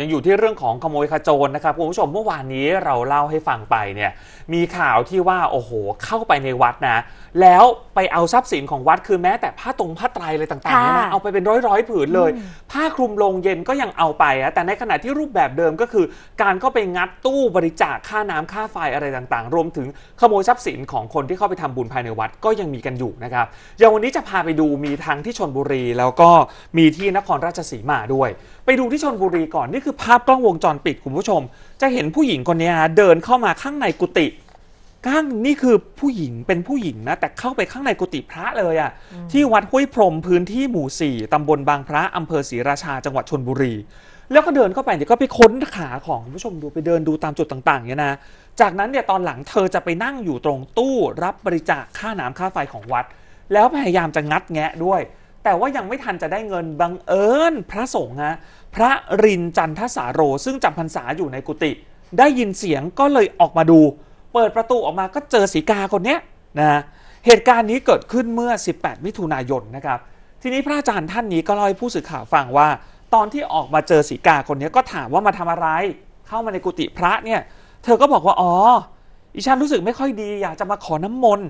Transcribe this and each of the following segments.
ยังอยู่ที่เรื่องของขโมยขโจรนะครับคุณผู้ชมเมื่อวานนี้เราเล่าให้ฟังไปเนี่ยมีข่าวที่ว่าโอ้โหเข้าไปในวัดนะ แล้วไปเอาทรัพย์สินของวัดคือแม้แต่ผ้าตรงผ้าไตรอะไรต่างๆเนี่ยนะค่ะเอาไปเป็นร้อยร้อยๆผืนเลย ผ้าคลุมโลงเย็นก็ยังเอาไปอะแต่ในขณะที่รูปแบบเดิมก็คือ การเข้าไปงัดตู้บริจาคค่าน้ำค่าไฟอะไรต่างๆ รวมถึงขโมยทรัพย์สินของคนที่เข้าไปทำบุญภายในวัดก็ยังมีกันอยู่นะครับอย่างวันนี้จะพาไปดูมีทั้งที่ชนบุรี แล้วก็มีที่นครราชสีมาด้วย ไปดูที่ชนบุรีก่อนนี่คือภาพกล้องวงจรปิดคุณผู้ชม จะเห็นผู้หญิงคนนี้นะเดินเข้ามาข้างในกุฏิข้างนี่คือผู้หญิงเป็นผู้หญิงนะ แต่เข้าไปข้างในกุฏิพระเลยอะ่ะที่วัดห้วยพรมพื้นที่หมู่4ตำบลบางพระอำเภอศรีราชาจังหวัดชนบุรี แล้วก็เดินเข้าไปเนี่ยก็ไปค้นขาของคุณผู้ชมดูไปเดินดูตามจุดต่างๆเนี่ยนะจากนั้นเนี่ยตอนหลังเธอจะไปนั่งอยู่ตรงตู้ รับบริจาคค่าน้ำค่าไฟของวัด แล้วพยายามจะงัดแงะด้วย แต่ว่ายังไม่ทันจะได้เงินบังเอิญพระสงฆ์ฮะพระรินจันทสาโร ซึ่งจำพรรษาอยู่ในกุฏิได้ยินเสียงก็เลยออกมาดู เปิดประตูออกมาก็เจอสีกาคนเนี้ยนะเหตุการณ์นี้เกิดขึ้นเมื่อ 18 มิถุนายนนะครับ ทีนี้พระอาจารย์ท่านนี้ก็เล่าให้ผู้สื่อข่าวฟังว่า ตอนที่ออกมาเจอสีกาคนนี้ก็ถามว่ามาทำอะไร เข้ามาในกุฏิพระเนี่ย เธอก็บอกว่าอ๋ออีฉันรู้สึกไม่ค่อยดี อยากจะมาขอน้ำมนต์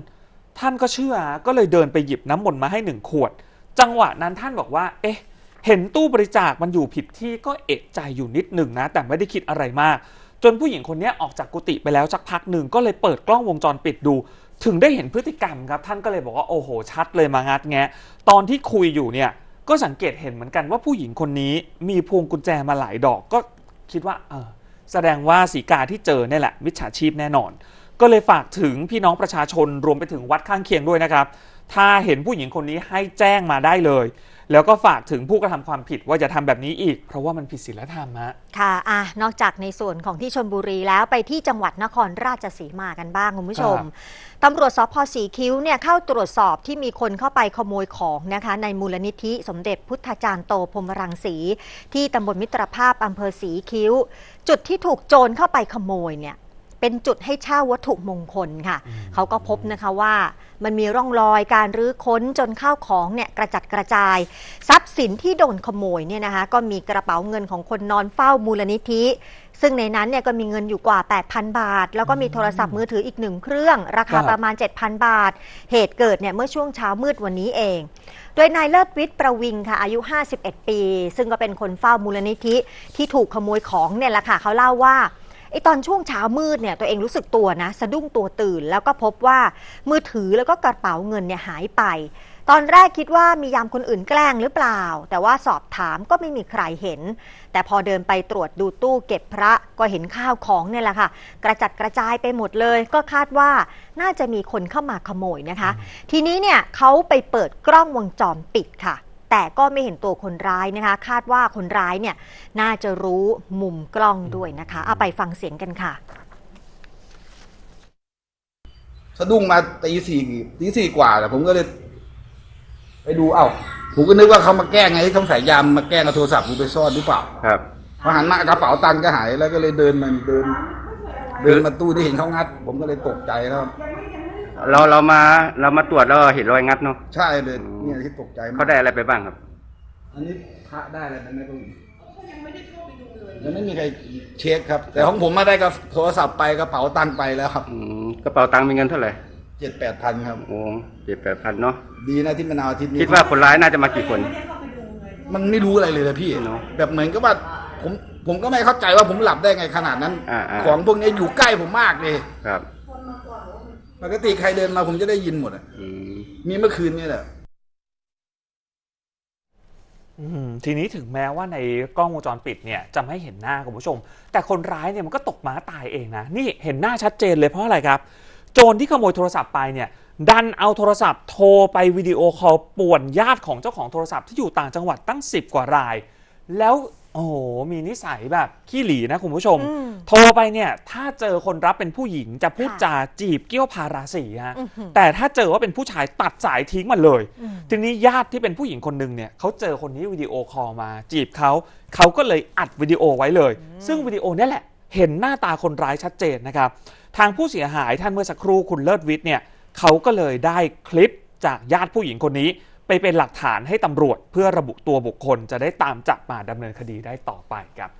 ท่านก็เชื่อก็เลยเดินไปหยิบน้ำมนต์มาให้หนึ่งขวด จังหวะนั้นท่านบอกว่า เอ๊ะ เห็นตู้บริจาคมันอยู่ผิดที่ก็เอะใจอยู่นิดหนึ่งนะ แต่ไม่ได้คิดอะไรมาก จนผู้หญิงคนนี้ออกจากกุฏิไปแล้วสักพักหนึ่งก็เลยเปิดกล้องวงจรปิดดู ถึงได้เห็นพฤติกรรมครับ ท่านก็เลยบอกว่าโอ้โห ชัดเลยมางัดแงะตอนที่คุยอยู่เนี่ยก็สังเกตเห็นเหมือนกันว่าผู้หญิงคนนี้มีพวงกุญแจมาหลายดอกก็คิดว่าเออแสดงว่าสีกาที่เจอเนี่ยแหละมิจฉาชีพแน่นอน ก็เลยฝากถึงพี่น้องประชาชนรวมไปถึงวัดข้างเคียงด้วยนะครับ ถ้าเห็นผู้หญิงคนนี้ให้แจ้งมาได้เลย แล้วก็ฝากถึงผู้กระทำความผิดว่าอย่าทำแบบนี้อีก เพราะว่ามันผิดศีลธรรมฮะค่ะอะ นอกจากในส่วนของที่ชนบุรีแล้วไปที่จังหวัดนครราชสีมากันบ้างคุณผู้ชมครับตำรวจสพสีคิ้วเนี่ยเข้าตรวจสอบที่มีคนเข้าไปขโมยของนะคะ ในมูลนิธิสมเด็จพุทธจารย์โตพรหมรังสี ที่ตำบลมิตรภาพอำเภอสีคิ้ว จุดที่ถูกโจรเข้าไปขโมยเนี่ย เป็นจุดให้เช่าวัตถุมงคลค่ะ เขาก็พบนะคะว่ามันมีร่องรอยการรื้อค้นจนข้าวของเนี่ยกระจัดกระจาย ทรัพย์สินที่โดนขโมยเนี่ยนะคะก็มีกระเป๋าเงินของคนนอนเฝ้ามูลนิธิ ซึ่งในนั้นเนี่ยก็มีเงินอยู่กว่า 8,000 บาท แล้วก็มีโทรศัพท์มือถืออีกหนึ่งเครื่อง ราคาครับประมาณ 7,000 บาท เหตุเกิดเนี่ยเมื่อช่วงเช้ามืดวันนี้เอง โดยนายเลิศวิทย์ประวิงค่ะอายุ 51 ปี ซึ่งก็เป็นคนเฝ้ามูลนิธิที่ถูกขโมยของเนี่ยแหละค่ะเขาเล่าว่าไอ้ ตอนช่วงเช้ามืดเนี่ยตัวเองรู้สึกตัวนะ สะดุ้งตัวตื่น แล้วก็พบว่ามือถือแล้วก็กระเป๋าเงินเนี่ยหายไป ตอนแรกคิดว่ามียามคนอื่นแกล้งหรือเปล่า แต่ว่าสอบถามก็ไม่มีใครเห็น แต่พอเดินไปตรวจดูตู้เก็บพระก็เห็นข้าวของเนี่ยแหละค่ะ กระจัดกระจายไปหมดเลย ก็คาดว่าน่าจะมีคนเข้ามาขโมยนะคะ ทีนี้เนี่ยเขาไปเปิดกล้องวงจรปิดค่ะ แต่ก็ไม่เห็นตัวคนร้ายนะคะ คาดว่าคนร้ายเนี่ยน่าจะรู้มุมกล้องด้วยนะคะเอาไปฟังเสียงกันค่ะ สะดุ้งมาตีสี่ตีสี่กว่าแต่ผมก็เลย ไปดูเอ้าผมก็นึกว่าเขามาแกล้งไงที่ต้องใส่ยามมาแกล้งเอาโทรศัพท์กูไปซ่อนหรือเปล่าครับ พอหันมากระเป๋าตังค์ก็หายแล้วก็เลยเดินมาเดิน เดินมาตู้ที่เห็นเขางัด ผมก็เลยตกใจแล้ว เราเรามาเรามาตรวจแล้วเห็นรอยงัดเนาะ ใช่เลยเนี่ยที่ตกใจมากเขาได้อะไรไปบ้างครับ อันนี้พระได้อะไรไปไหมคุณยังไม่มีใครเช็คครับ แต่ของผมมาได้กับโทรศัพท์ไปกระเป๋าตังค์ไปแล้วครับอืมกระเป๋าตังค์มีเงินเท่าไหร่เจ็ดแปดพันครับ โอ้เจ็ดแปดพันเนาะ ดีนะที่มะนาวอาทิตย์นี้ คิดว่าคนร้ายน่าจะมากี่คน มันไม่รู้อะไรเลยนะพี่ เนอะแบบเหมือนกับว่าผมผมก็ไม่เข้าใจว่าผมหลับได้ไงขนาดนั้น อ่าๆ ของพวกนี้อยู่ใกล้ผมมากเลย ครับ ปกติใครเดินมาผมจะได้ยินหมดอะอืมมีเมื่อคืนนี่แหละอืมทีนี้ถึงแม้ว่าในกล้องวงจรปิดเนี่ยจะไม่เห็นหน้าคุณผู้ชม แต่คนร้ายเนี่ยมันก็ตกม้าตายเองนะ นี่เห็นหน้าชัดเจนเลยเพราะอะไรครับ โจรที่ขโมยโทรศัพท์ไปเนี่ยดันเอาโทรศัพท์โทรไปวิดีโอคอลป่วนญาติของเจ้าของโทรศัพท์ที่อยู่ต่างจังหวัดตั้ง 10 กว่าราย แล้ว โอ้โหมีนิสัยแบบขี้หลีนะคุณผู้ชมอืมโทรไปเนี่ย ถ้าเจอคนรับเป็นผู้หญิงจะพูดค่ะจาจีบเกี้ยวพาราสีฮะอื้อหือแต่ถ้าเจอว่าเป็นผู้ชายตัดสายทิ้งมันเลยอืมทีนี้ญาติที่เป็นผู้หญิงคนหนึ่งเนี่ยเขาเจอคนนี้วิดีโอคอลมา จีบเขาเขาก็เลยอัดวิดีโอไว้เลย ซึ่งวิดีโอเนี่ยแหละ เห็นหน้าตาคนร้ายชัดเจนนะครับทางผู้เสียหายท่านเมื่อสักครู่คุณเลิศวิทย์เนี่ยเขาก็เลยได้คลิปจากญาติผู้หญิงคนนี้ ไปเป็นหลักฐานให้ตำรวจเพื่อระบุตัวบุคคลจะได้ตามจับมาดำเนินคดีได้ต่อไปครับ